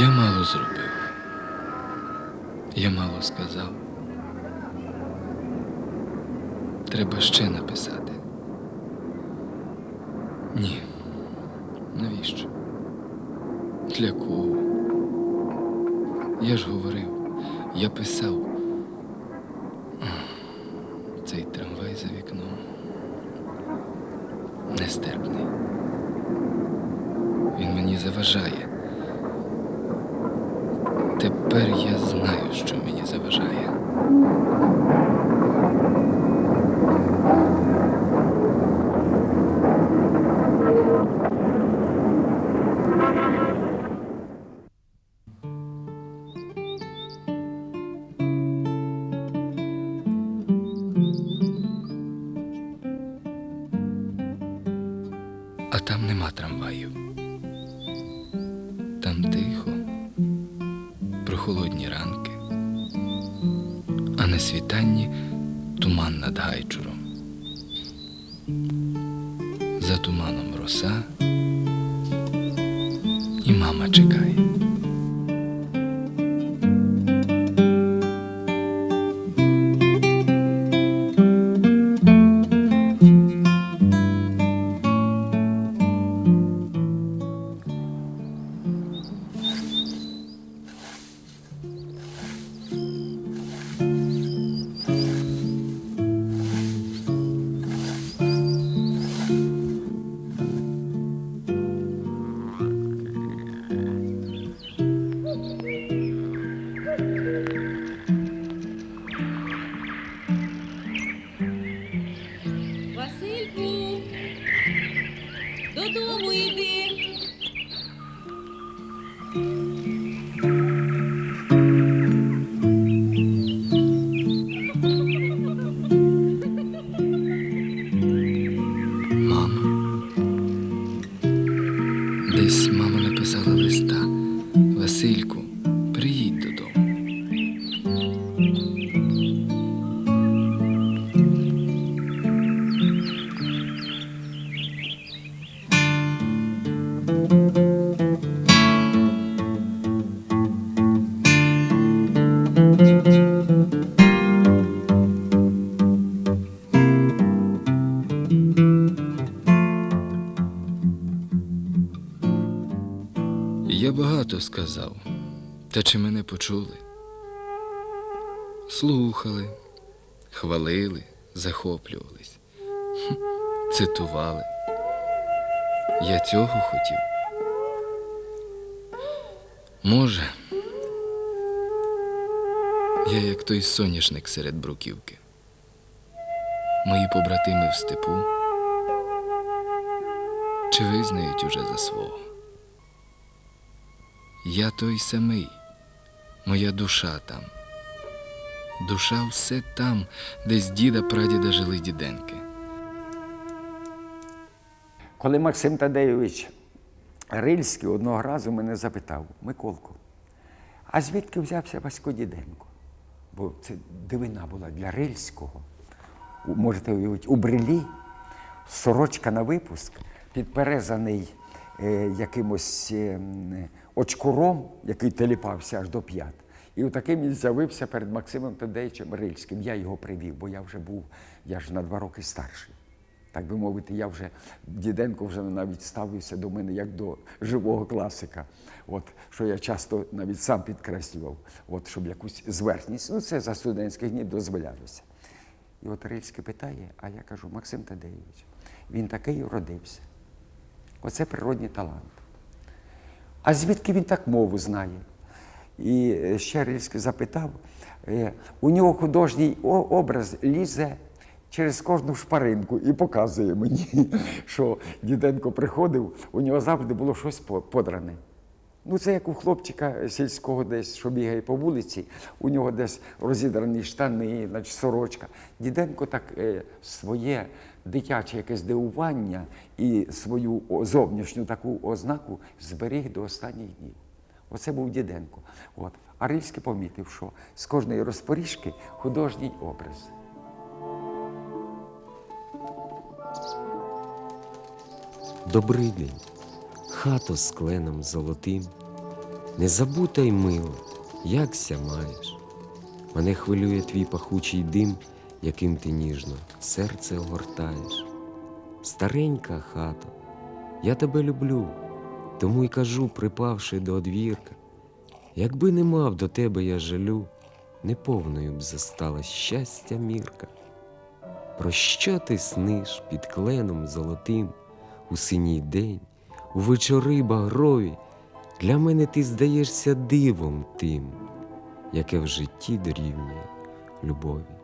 Я мало зробив. Я мало сказав. Треба ще написати. Ні. Навіщо? Для кого? Я ж говорив, я писав. Цей трамвай за вікном. Нестерпний. Він мені заважає. Тепер я знаю, що мені заважає. Багато сказав, та чи мене почули? Слухали, хвалили, захоплювались, цитували. Я цього хотів. Може, я як той соняшник серед бруківки. Мої побратими в степу чи визнають уже за свого? Я той самий, моя душа там. Душа все там, де з діда прадіда жили діденки. Коли Максим Тадеєвич Рильський одного разу мене запитав, Миколку, а звідки взявся Васько Діденко? Бо це дивина була для Рильського. Можете уявити, у брелі сорочка на випуск, підперезаний е, якимось е, очкуром, який теліпався аж до п'ят. І отаким він з'явився перед Максимом Тадеєвичем Рильським. Я його привів, бо я вже був, я ж на два роки старший. Так би мовити, я вже Діденко вже навіть ставився до мене як до живого класика. От, що я часто навіть сам підкреслював, от, щоб якусь зверхність. Ну, це за студентських днів дозволялося. І от Рильський питає, а я кажу, Максим Тадеєвич, він такий уродився. Оце природній талант. А звідки він так мову знає? І е, ще запитав, е, у нього художній образ лізе через кожну шпаринку і показує мені, що Діденко приходив, у нього завжди було щось по- подране. Ну, це як у хлопчика сільського десь, що бігає по вулиці, у нього десь розідрані штани, значить, сорочка. Діденко так е, своє дитяче якесь дивування і свою зовнішню таку ознаку зберіг до останніх днів. Оце був Діденко. От. А Рильський помітив, що з кожної розпоріжки художній образ. Добрий день, хату з кленом золотим, Незабута й мило, якся маєш. Мене хвилює твій пахучий дим, яким ти ніжно серце огортаєш. Старенька хата, я тебе люблю, тому й кажу, припавши до одвірка, якби не мав до тебе я жалю, неповною б застала щастя мірка. Про що ти сниш під кленом золотим у синій день, у вечори багрові? Для мене ти здаєшся дивом тим, яке в житті дорівнює любові.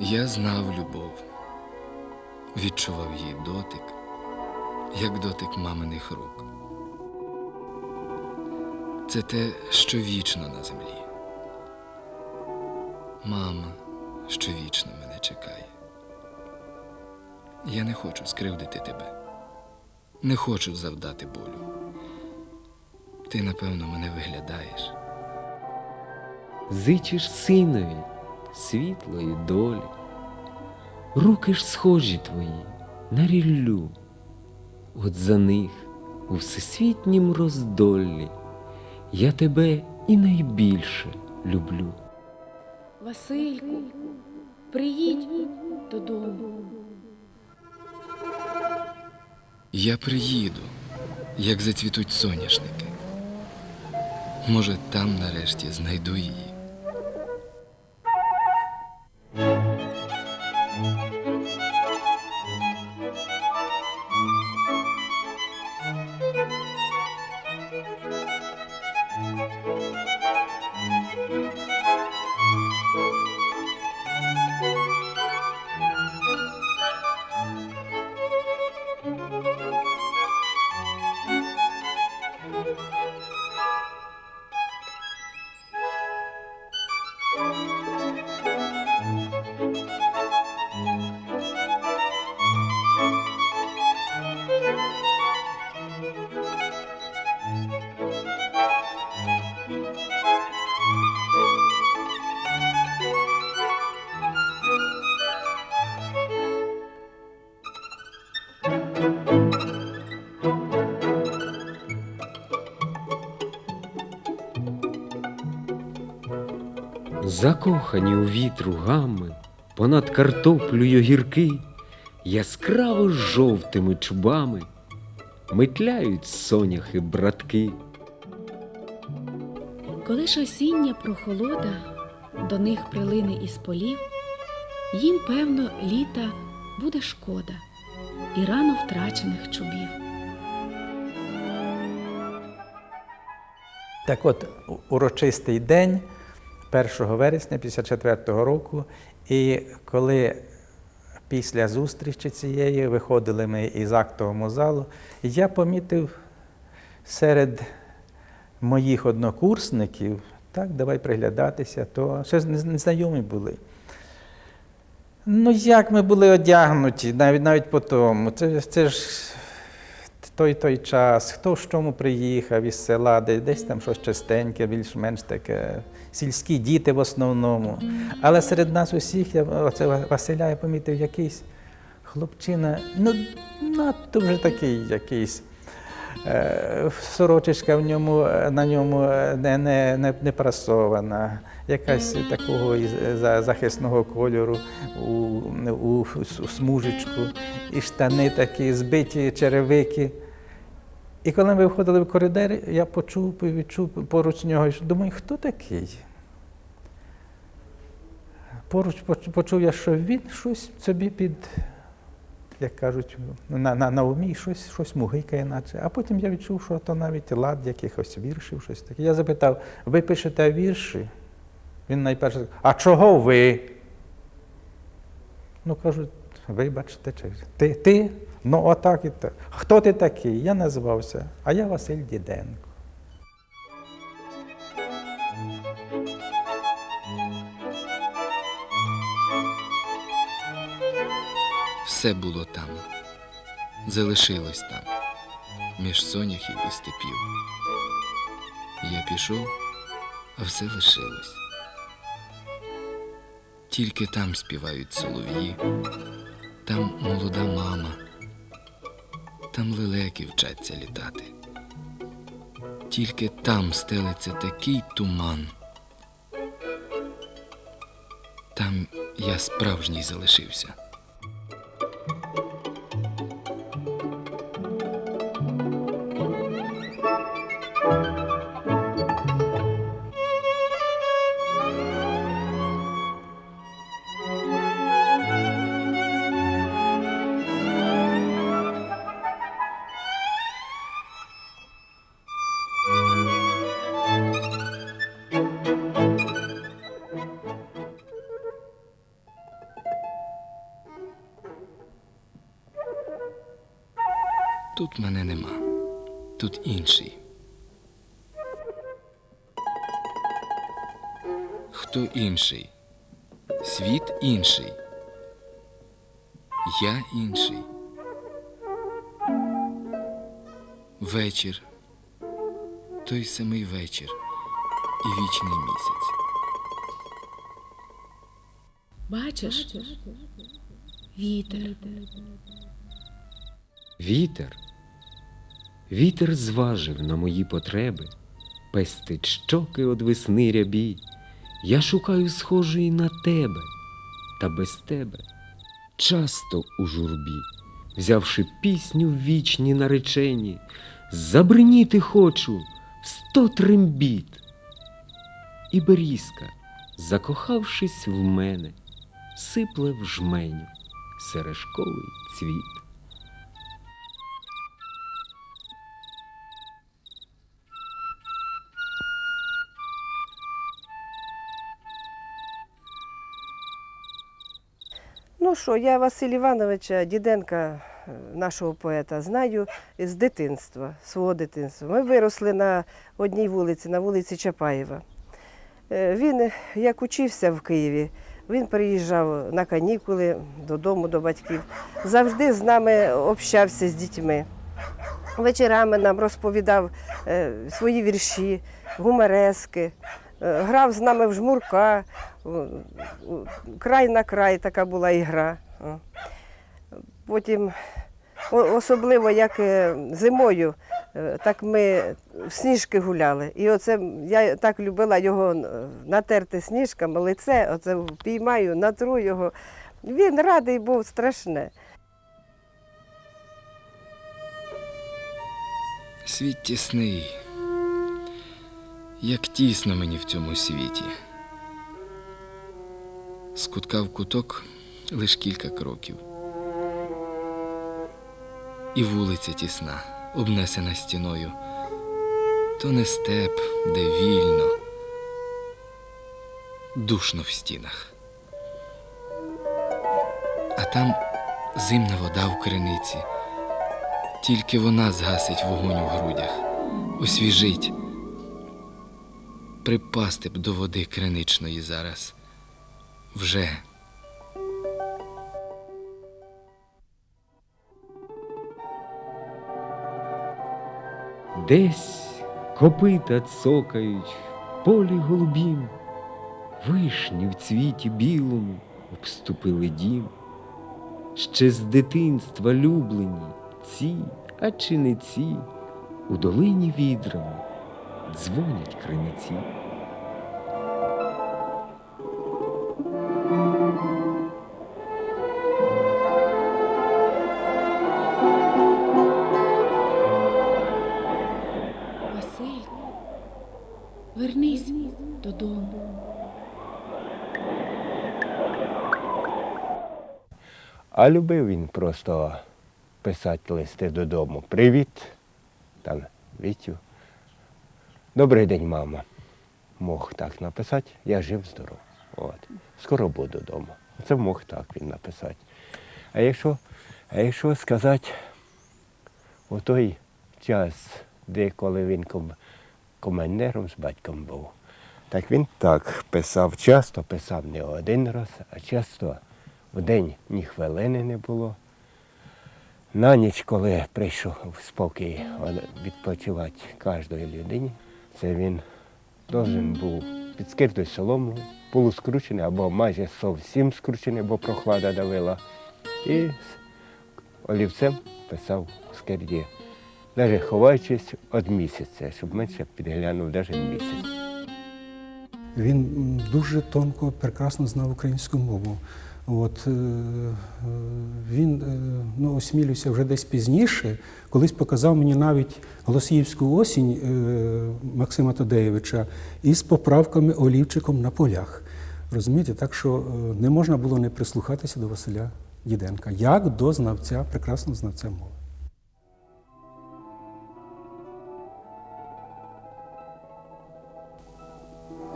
Я знав любов, відчував її дотик, як дотик маминих рук. Це те, що вічно на землі. Мама, що вічно мене чекає. Я не хочу скривдити тебе, не хочу завдати болю. Ти, напевно, мене виглядаєш. Зичиш синові світлої долі, руки ж схожі твої на ріллю, от за них у всесвітнім роздоллі я тебе і найбільше люблю. Васильку, приїдь додому. Я приїду, як зацвітуть соняшники. Може, там нарешті знайду її. Закохані у вітру гами, понад картоплею гірки, яскраво жовтими чубами метляють соняхи братки. Коли ж осіння прохолода до них прилине із полів, їм, певно, літа буде шкода і рано втрачених чубів. Так от, урочистий день 1 вересня 54-го року, і коли після зустрічі цієї виходили ми із актового залу, я помітив серед моїх однокурсників, так, давай приглядатися, то ще незнайомі були. Ну, як ми були одягнуті, навіть навіть по тому. Це, це ж той той час, хто з чому приїхав із села, де, десь там щось частеньке, більш-менш таке, сільські діти в основному. Але серед нас усіх, я оце Василя я помітив якийсь хлопчина, ну надто вже такий якийсь. Е, Сорочечка в ньому, на ньому е, не, не, не прасована, якась такого захисного кольору у, у, у смужечку, і штани такі, збиті черевики. І коли ми виходили в коридор, я почув і відчув поруч нього, і думаю, хто такий? Поруч почув я, що він щось собі під, як кажуть, на, на, на умі щось, щось мугикає, наче. А потім я відчув, що то навіть лад якихось віршів, щось таке. Я запитав, ви пишете вірші? Він найперше, а чого ви? Ну, кажуть, вибачте, ти, ти? Ну, отак і так. Хто ти такий? Я назвався, а я Василь Діденко. Все було там, залишилось там, між соняхів і степів. Я пішов, а все лишилось. Тільки там співають солов'ї, там молода мама, там лелеки вчаться літати. тільки там стелиться такий туман. Там я справжній залишився. Інший? Світ інший. Я інший. Вечір. Той самий вечір і вічний місяць. Бачиш? Вітер. Вітер. Вітер зважив на мої потреби, пестить щоки од весни рябі. Я шукаю схожої на тебе, та без тебе. Часто у журбі, взявши пісню в вічні наречені, забриніти хочу сто трембіт. І берізка, закохавшись в мене, сипле в жменю сережковий цвіт. Що, я Василь Івановича Діденка, е, нашого поета, знаю з дитинства, свого дитинства. Ми виросли на одній вулиці, на вулиці Чапаєва. Е, Він, як учився в Києві, він приїжджав на канікули додому до батьків. Завжди з нами общався з дітьми. Вечорами нам розповідав е, свої вірші, гуморески, грав з нами в жмурка, край на край така була ігра. Потім, особливо як е, зимою, е, так ми в сніжки гуляли. І оце я так любила його е, натерти сніжками, лице, оце впіймаю, натру його. Він радий був страшне. Світ тісний. Як тісно мені в цьому світі. З кутка в куток лиш кілька кроків. І вулиця тісна, обнесена стіною. То не степ, де вільно, душно в стінах. А там зимна вода в криниці. Тільки вона згасить вогонь у грудях, освіжить. Припасти б до води криничної зараз. Вже. Десь копита цокають в полі голубім, вишні в цвіті білому обступили дім. Ще з дитинства люблені ці, а чи не ці, у долині відрами дзвонять криниці. Васильку, вернись додому. А любив він просто писати листи додому. Привіт, там, Вітю. Добрий день, мама. Мог так написати, я жив здоров. От. Скоро буду вдома. Це мог так він написати. А якщо, а якщо сказати у той час, де коли він ком, командиром з батьком був, так він так писав, часто писав не один раз, а часто в день ні хвилини не було. На ніч, коли прийшов спокій відпочивати кожної людині, це він должен був під скиртою солому, полускручений або майже зовсім скручений, бо прохлада давила. І олівцем писав у скирді навіть ховаючись від місяця, щоб менше підглянув навіть місяць. Він дуже тонко, прекрасно знав українську мову. От, е, е, він, е, ну, осмілюся вже десь пізніше, колись показав мені навіть Голосіївську осінь Максима Тадеєвича із поправками олівчиком на полях. Розумієте, так що не можна було не прислухатися до Василя Діденка, як до знавця, прекрасного знавця мови.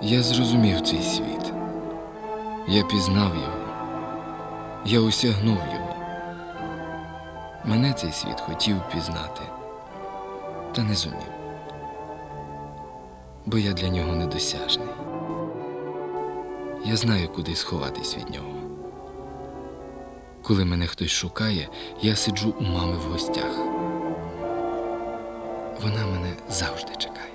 Я зрозумів цей світ. Я пізнав його. Я осягнув його. Мене цей світ хотів пізнати, та не зумів. Бо я для нього недосяжний. Я знаю, куди сховатись від нього. Коли мене хтось шукає, я сиджу у мами в гостях. Вона мене завжди чекає.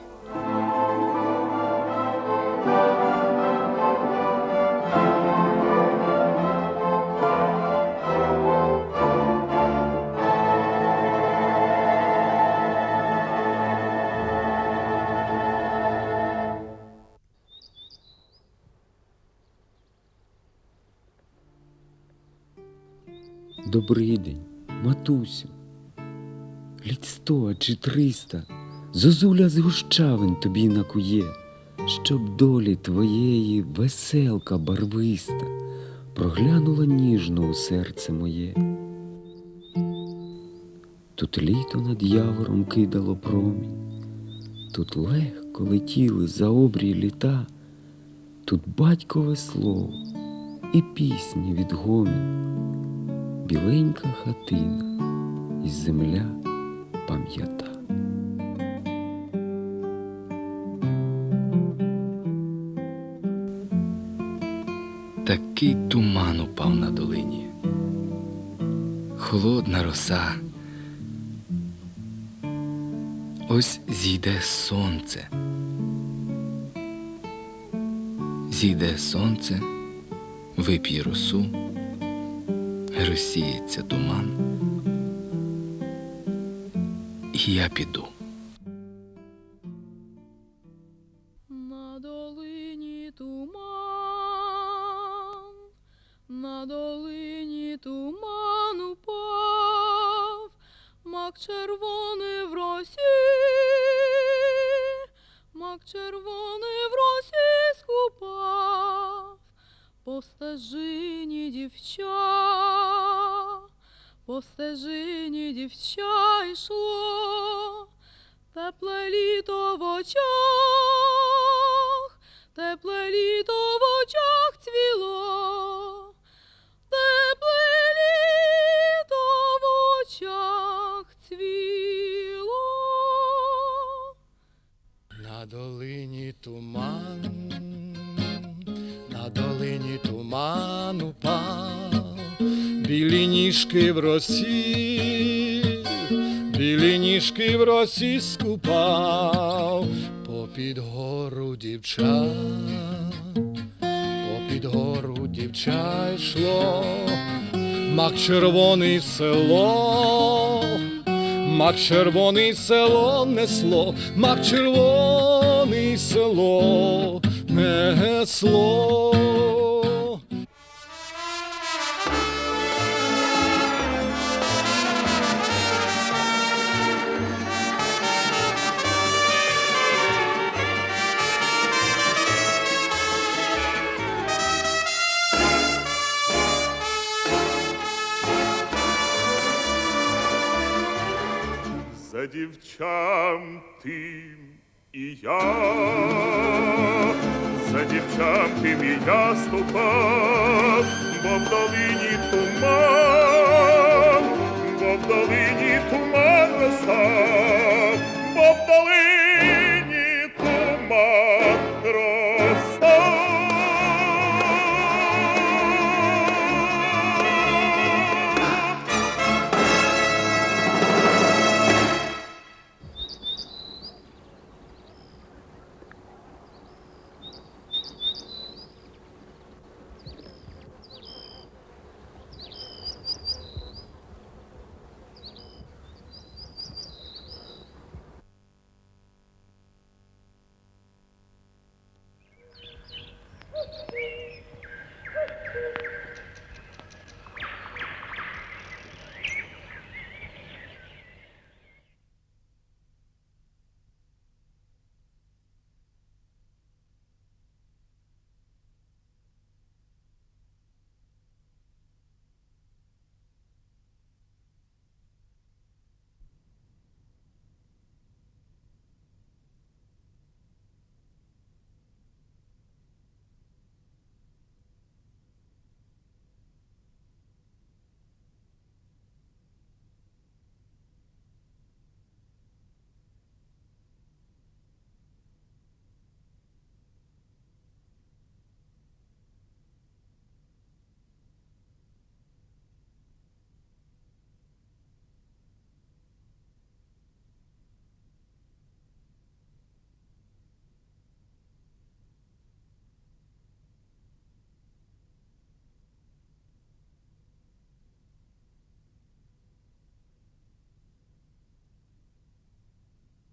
Матусю. Літ сто чи триста, зозуля з гущавин тобі накує, щоб долі твоєї веселка барвиста проглянула ніжно у серце моє. Тут літо над явором кидало промінь, тут легко летіли за обрій літа, тут батькове слово і пісні відгомін біленька хатина і земля пам'ята. Такий туман упав на долині. Холодна роса. Ось зійде сонце. Зійде сонце, вип'є росу, розсіється туман. І я піду. На долині туман, на долині туман упав, мак червоний в росі, мак червоний в росі скупав, по стежині дівча, по стежині дівча йшло. Тепле літо в очах, тепле літо в очах цвіло, тепле літо в очах цвіло. На долині туман, на долині туман упав, білі ніжки в росі, білі ніжки в росі скупав, попід гору дівча, попід гору дівча йшло, мак червоний село. Мак червоний село несло, мак червоний село несло. За дівчам тим і я, за дівчам тим і я ступав, бо в долині туман, бо в долині туман розстав, бо в долині.